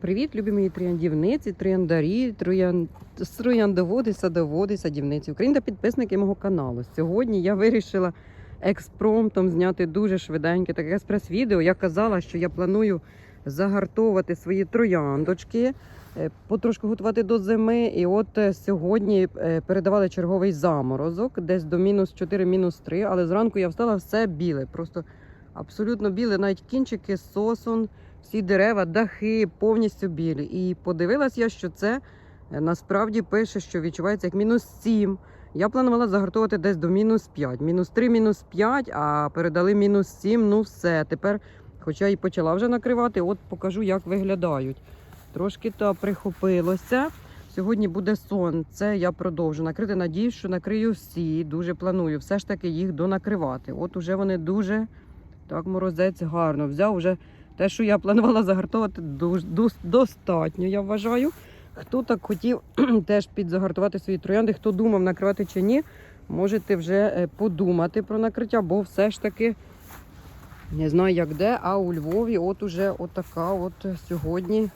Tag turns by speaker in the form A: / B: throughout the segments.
A: Привіт, любі мої трояндівниці, трояндарі, троян... трояндоводи, садоводи, садівниці, Україн та підписники мого каналу. Сьогодні я вирішила експромтом зняти дуже швиденьке таке експрес-відео. Я казала, що я планую загартовувати свої трояндочки, е, потрошку готувати до зими. І от е, сьогодні е, передавали черговий заморозок, десь до мінус 4, мінус 3, але зранку я встала все біле, просто абсолютно біле, навіть кінчики, сосон всі дерева, дахи повністю білі. І подивилась я, що це е, насправді пише, що відчувається як мінус 7. Я планувала загартовувати десь до мінус 5. Мінус 3, мінус 5, а передали мінус 7. Ну все. Тепер, хоча і почала вже накривати, от покажу, як виглядають. Трошки то прихопилося. Сьогодні буде сон. Це я продовжу накрити. Надіюсь, що накрию всі. Дуже планую все ж таки їх донакривати. От уже вони дуже так морозець гарно взяв. Уже те, що я планувала загартовувати, достатньо, я вважаю. Хто так хотів теж підзагартувати свої троянди, хто думав накривати чи ні, можете вже е, подумати про накриття, бо все ж таки не знаю як де, а у Львові от уже отака от сьогодні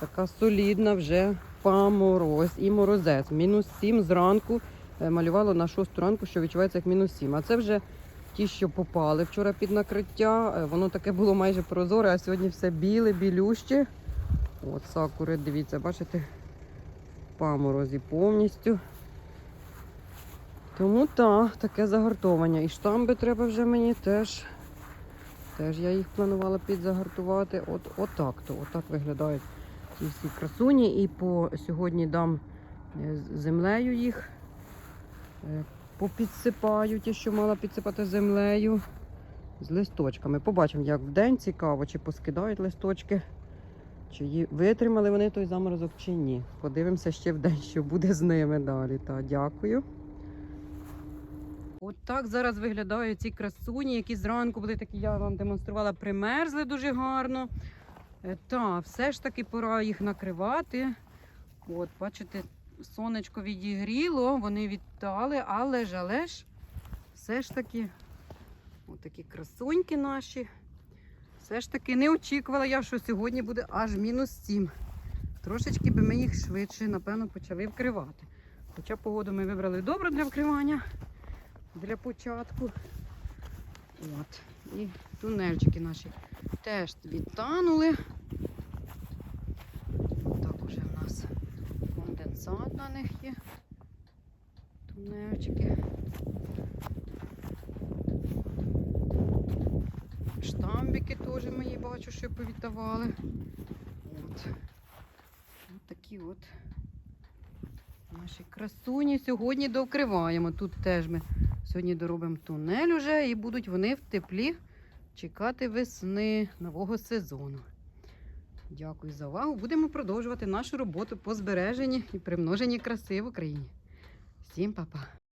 A: така солідна вже помороз і морозець. Мінус 7 зранку е, малювало на 6 ранку, що відчувається як мінус 7. А це вже ті, що попали вчора під накриття. е, Воно таке було майже прозоре, а сьогодні все біле, білюще. От сакури, дивіться, бачите, паморозі повністю. Тому так, таке загартовання. І штамби треба вже мені теж. Теж я їх планувала підзагартувати. От, отак то, отак виглядають ці всі красуні. І по сьогодні дам е, землею їх. Попідсипаю ті, що мала підсипати землею з листочками. Побачимо, як вдень цікаво, чи поскидають листочки, чи витримали вони той заморозок, чи ні. Подивимося ще вдень, що буде з ними далі. Та дякую. От так зараз виглядають ці красуні, які зранку були такі, я вам демонструвала, примерзли дуже гарно. Е, Та, все ж таки пора їх накривати. От, бачите, сонечко відігріло, вони відтали, але ж, але ж, все ж таки, отакі красуньки наші. Все ж таки не очікувала я, що сьогодні буде аж мінус 7. Трошечки би ми їх швидше, напевно, почали вкривати. Хоча погоду ми вибрали добру для вкривання для початку. От. І тунельчики наші теж відтанули. Так уже в нас конденсат на них є. Тунельчики. Штамбики теж мої бачу, що повіддавали. От. От такі от наші красуні сьогодні довкриваємо. Тут теж ми сьогодні доробимо тунель уже і будуть вони в теплі чекати весни нового сезону. Дякую за увагу. Будемо продовжувати нашу роботу по збереженні і примноженні краси в Україні. Всім па-па!